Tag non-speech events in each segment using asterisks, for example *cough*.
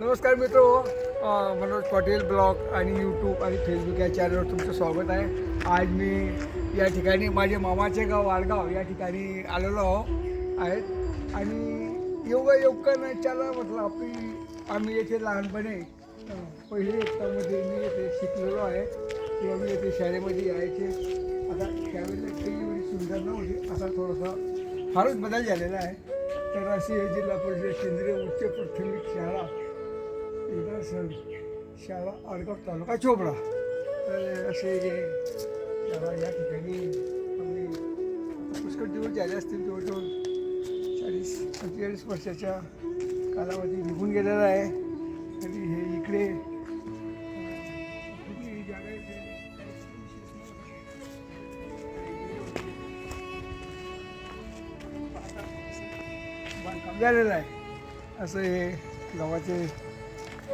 नमस्कार मित्र मनोज पाटील ब्लॉग आणि यूट्यूब आणि फेसबुक या चॅनलवर तुमचं स्वागत आहे. आज मी या ठिकाणी माझे मामाचे गाव वाडगाव या ठिकाणी आलेलो आहो. आहेत. आणि योगा योगकानाच्याला म्हटलं आपली आम्ही येथे लहानपणी पहिले एकतामध्ये मी येथे शिकलेलो आहे. किंवा मी येथे शाळेमध्ये यायचे. आता त्यावेळेला काही सुविधा नव्हती. आता थोडासा फारच बदल झालेला आहे. तर अशी जिल्हा परिषद केंद्रीय उच्च प्राथमिक शाळा इथं शाळा आडगाव तालुका चोपडा तर असे शाळा या ठिकाणी आम्ही पुष्कळ दिवस झाले असतील जवळजवळ चाळीस पंचेचाळीस वर्षाच्या कालावधी निघून गेलेला आहे आणि हे इकडे किती बांधकाम झालेलं आहे असं हे गावाचे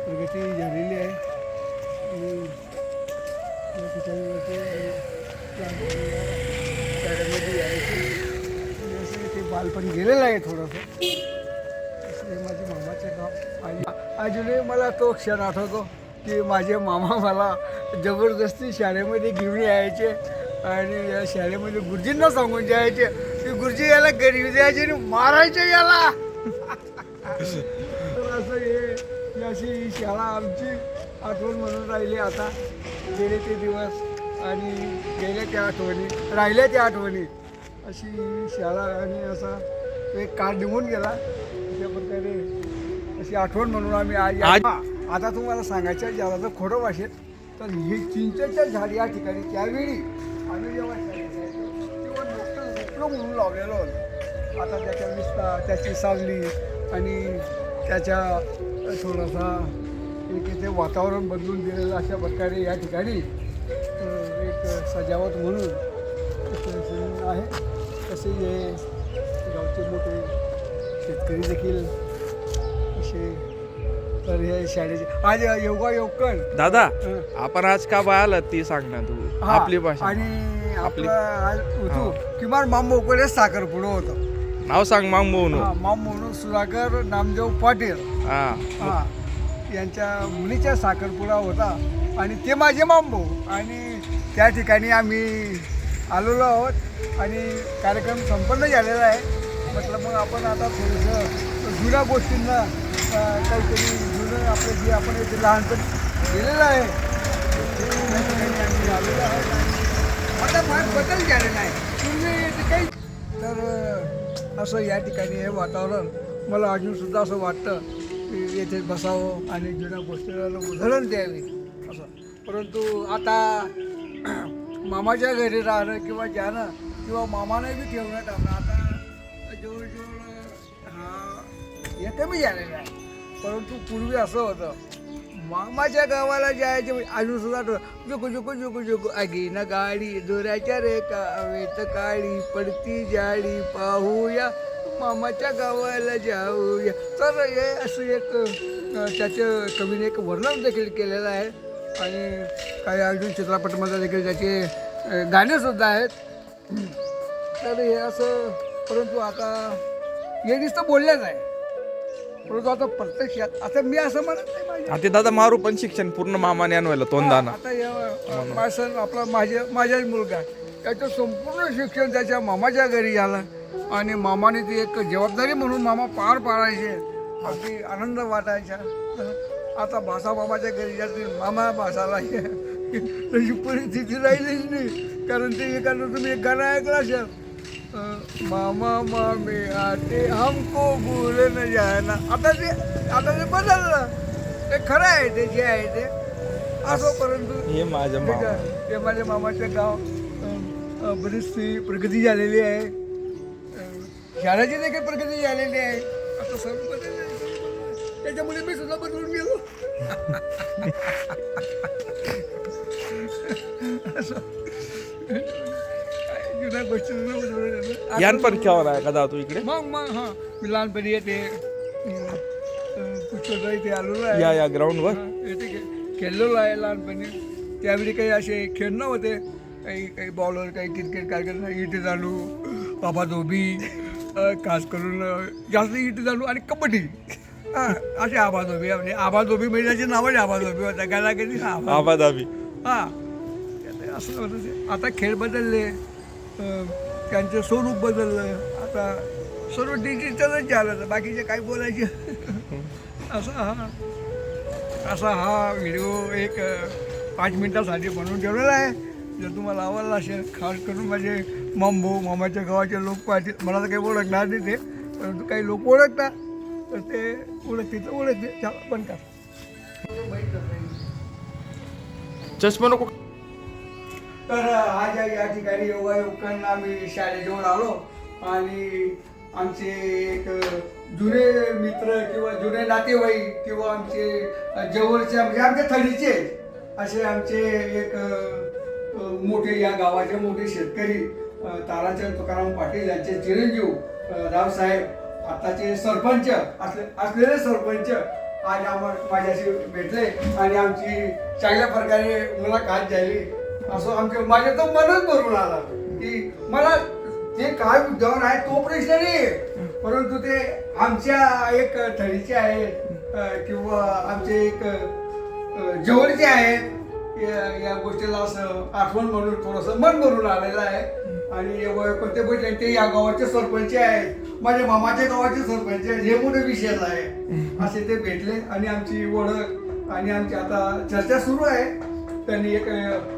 प्रगती झालेली आहे. या ठिकाणी शाळेमध्ये यायचे. ते बालपण गेलेलं आहे थोडंसं. असं हे माझे मामाचे गाव आणि अजूनही मला तो क्षण आठवतो की माझे मामा मला जबरदस्ती शाळेमध्ये घेऊन यायचे. आणि या शाळेमध्ये गुरुजींना सांगून जायचे की गुरुजी याला गरीब द्यायचे आणि मारायचे याला. *laughs* ही अशी ही शाळा आमची आठवण म्हणून राहिली आता. गेले ते दिवस आणि गेल्या त्या आठवणी राहिल्या त्या आठवणी. अशी ही शाळा आणि असा एक काळ निघून गेला. अशा प्रकारे अशी आठवण म्हणून आम्ही आज आता तुम्हाला सांगायचं ज्याला तर खोटं भाषेत तर हे चिंचेच्या झाड या ठिकाणी त्यावेळी आम्ही जेव्हा तेव्हा रोपलं म्हणून लावलेलं होतं. आता त्याच्या विस्तार त्याची सावली आणि त्याच्या थोडासा एक इथे वातावरण बदलून दिलेलं अशा प्रकारे या ठिकाणी एक सजावट म्हणून आहे. तसे हे गावचे मोठे शेतकरी देखील असे तर हे शाळेचे आज योगा योगकण दादा हं. आपण आज का बाळाला ती सांग ना तू? हा, आपली भाषा. आणि आपली- आपलं आज होतो किमान मामोकडे साखर पुढं होतं. नाव सांग मग मोनू हा माम म्हणून सुधाकर नामदेव पाटील. हां. हां. यांच्या मुलीच्या साखरपुडा होता आणि ते माझे मामभाऊ आणि त्या ठिकाणी आम्ही आलेलो आहोत आणि कार्यक्रम संपन्न झालेला आहे. म्हटलं मग आपण आता थोडंसं जुन्या गोष्टींना काहीतरी जुनं आपलं जे आपण इथे लहानपण गेलेलं आहे ते आहोत. आता फार बदल झालेला आहे. तुम्ही काही तर असं या ठिकाणी हे वातावरण मला अजूनसुद्धा असं वाटतं येथे बसावं आणि जुन्या गोष्टीला उदाहरण द्यावी असं. परंतु आता मामाच्या घरी राहणं किंवा जाणं किंवा मामाने बी ठेवण्यात आणणं आता जवळजवळ हा हे कमी झालेलं आहे. परंतु पूर्वी असं होतं मामाच्या गावाला जायचे अजूनसुद्धा अजून सुद्धा जुकू जुकू जुकू जुकू आगी ना गाडी दोऱ्याच्या रे कावेत काळी पडती जाळी पाहूया. मामाच्या गावाला जाऊया. तर हे असं एक त्याचं कवीने एक वर्णन देखील केलेलं आहे. आणि काही अजून चित्रपटामध्ये देखील त्याचे गाणेसुद्धा आहेत. तर हे असं परंतु आता हे नुसतं बोलल्याच आहे. परंतु आता प्रत्यक्षात आता मी असं म्हणत नाही माझ्या हा, ते दादा मारू पण शिक्षण पूर्ण मामाने आणवायला तोंडाना. आता या माझा आपला माझ्या माझाच मुलगा. त्याचं संपूर्ण शिक्षण त्याच्या मामाच्या घरी झालं आणि मामाने ती एक जबाबदारी म्हणून मामा पार पाडायचे. अगदी आनंद वाटायचा. आता भाषा मामाच्या घरी जाते मामा भाषाला तशी परिस्थिती राहिलीच नाही. कारण ते एखादं तुम्ही एक गाणं ऐकलं असेल. मामा मामे आते हमको भूल न जाना. आता ते आता ते बदललं. ते खरं आहे ते जे आहे ते. असो परंतु हे माझ्या. ते माझ्या मामाचं गाव बरीचशी प्रगती झालेली आहे. अं, शाळेची देखील प्रगती झालेली आहे. आता सर्व बदललं आहे, आहे. त्याच्यामुळे मी सुद्धा बदलून गेलो. असं. जुन्या गोष्टी यान पण केव्हा नाही का दादा तू इकडे? मग मग हां. मी लहानपणी येते. पुष्कळ इथे आलेलो आहे. या या ग्राउंड वर. हा, खे- खेळलेलो आहे लहानपणी. त्यावेळी काही असे खेळ नव्हते. काही काही बॉलर काही क्रिकेट काय करणार इटे चालू. बाबा धोबी. अ, खास करून जास्त इटे चालू आणि कबड्डी. हा, असे आबाजोबी म्हणजे आबाजोबी म्हणजे त्याची नावच आबाजोबी होता. गेला की? नाही आबा. आबादाबी हा. असं होतं ते. आता खेळ बदलले. त्यांचं स्वरूप बदललं. आता सर्व डिजिटलच झालं बाकीचे काय बोलायचे? असा हा. असा हा व्हिडिओ एक पाच मिनिटासाठी बनवून ठेवलेला आहे. जर तुम्हाला आवडला असेल खास करून माझे मांबू मामाच्या गावाचे लोक पाहतील. मला तर काही ओळखणार नाही ते परंतु काही लोक ओळखतात. तर ते ओळखते तर ओळखते चला पण का चष्मा नको. तर आज या- ठिकाणी योगायोगांना आम्ही शाळेजवळ आलो. आणि आमचे एक जुने मित्र किंवा जुने नातेवाईक किंवा आमचे जवळचे म्हणजे आमच्या थडीचे असे आमचे एक मोठे या गावाचे मोठे शेतकरी ताराचंद तुकाराम पाटील यांचे चिरंजीव रावसाहेब आताचे सरपंच असले असलेले सरपंच आज आम्हाला माझ्याशी भेटले आणि आमची चांगल्या प्रकारे मुलाखत झाली. असं आमच्या माझ्या तर मनच भरून आला. की मला ते काय उद्यावर आहे तो प्रश्न नाही परंतु ते आमच्या एक थडीचे आहेत किंवा आमचे एक जवळचे आहेत. या- या गोष्टीला असं आठवण म्हणून थोडंसं मन भरून आलेलं आहे. आणि कोणते बैठले ते या गावाचे सरपंच आहेत. माझ्या मामाच्या गावाचे सरपंच आहेत. हे मोठे विशेष आहे. असे ते भेटले. आणि आमची ओळख आणि आमची आता चर्चा सुरू आहे. त्यांनी एक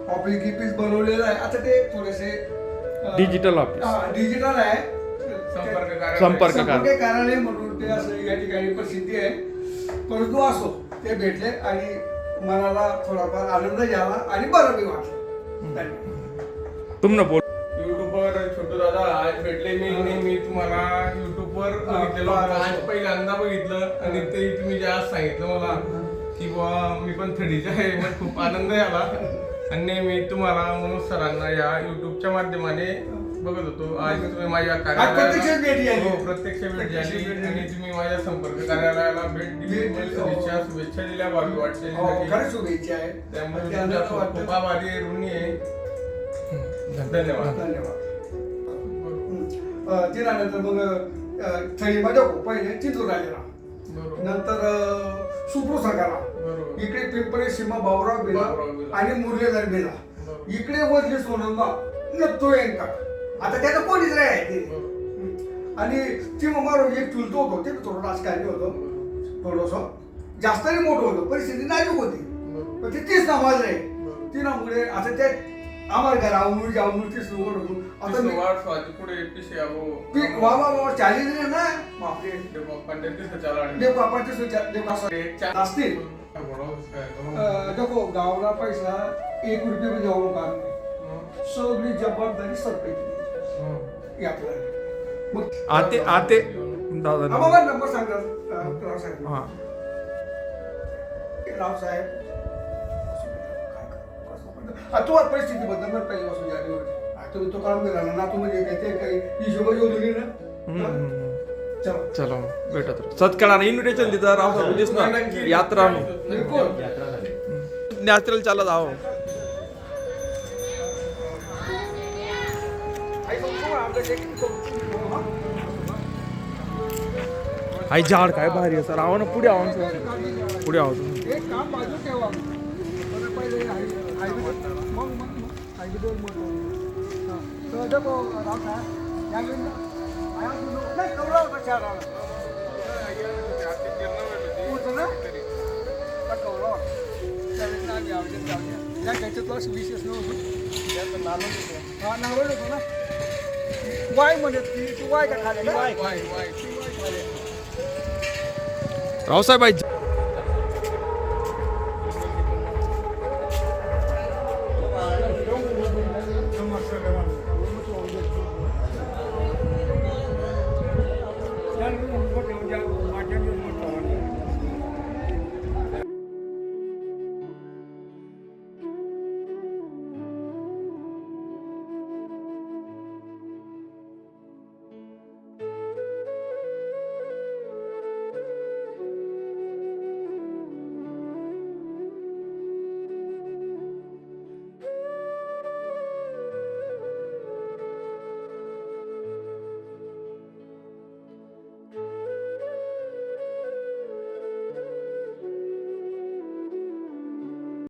ऑफिस गिफिस बनवलेलं आहे. आता ते थोडेसे डिजिटल ऑफिस हा, डिजिटल आहे. संपर्क. कार्यालय म्हणून ते असं या ठिकाणी प्रसिद्धी आहे. परंतु असो ते भेटले आणि मनाला थोडाफार आनंद झाला आणि बरं बी वाटलं धन्यवाद. तुमनं बोल. युट्यूबवर छोटू दादा आज भेटले मी आणि मी तुम्हाला युट्यूबवर बघितलेलं. आज पहिल्यांदा बघितलं आणि ते तुम्ही जे आज सांगितलं मला की बुवा मी पण थडीचे आहे मला खूप आनंद झाला. *laughs* आणि मी तुम्हाला मनोज सरांना या युट्यूबच्या माध्यमाने बघत होतो. आज तुम्ही माझ्या. कार्यालयाला हो प्रत्यक्ष भेट प्रत्यक्ष झाली भेट झाली. आणि तुम्ही माझ्या संपर्क कार्यालयाला भेट दिली. भेट दिली. सदिच्छा शुभेच्छा दिल्या भावी हो, वाटचालीसाठी खरंच शुभेच्छा आहे. त्यामुळे अति तुमच्या आनंद खूप वाटतो. खूप आभारी आहे, ऋणी आहे. धन्यवाद. धन्यवाद. अं, त्यानंतर मग अं, हो, पहिले चिंतूर राहिलेला बरोबर. नंतर अं, सुप्रू बरोबर. इकडे पिंपळे सीमा बाबुराव बिला बाबुराव बिला. आणि मुरलीधर बिला. बरोबर. इकडे वजली सोनंदा नत्तो यांका आता त्याचं कोणीच नाही ते. आणि ती मग एक चुलतो होतो ते थोडं राजकारणी होतं. थोडस. जास्त नाही मोठं होतं परिस्थिती नाजूक होती. पण ते तीच नामाज आहे. बरोबर. तिनामुळे आता ते आम्हाला घर आवडून जाऊन तीच निवड होतो आता पुढे पीक वा वा वा चालीस नाही ना. बापरे देव बापाचे देव बापा असतील. देखो गावला पैसा एक रुपये जाऊन काम नाही सगळी जबाबदारी यातला मग आते आते. दादा नंबर सांगा. रावसाहेब हा. रावसाहेब आ, तू परिस्थितीबद्दल मला पहिली पासून जाणीव होती आ, तुम्ही तो काम केला ना तू म्हणजे काय ते काही हिशोब येऊन गेली ना. हा? चलो. चलो भेटत. सत्काळानं इन्व्हिटेशन दिलं राव ना यात्रा नॅचरल चालत आहो आई झाड काय भारी असं सर. ना पुढे आव सर. पुढे आव विशेष नव्हतं नाव ना. वाय म्हणत ती तू वाय का खाली वाय वाय वाय. रावसाहेब आई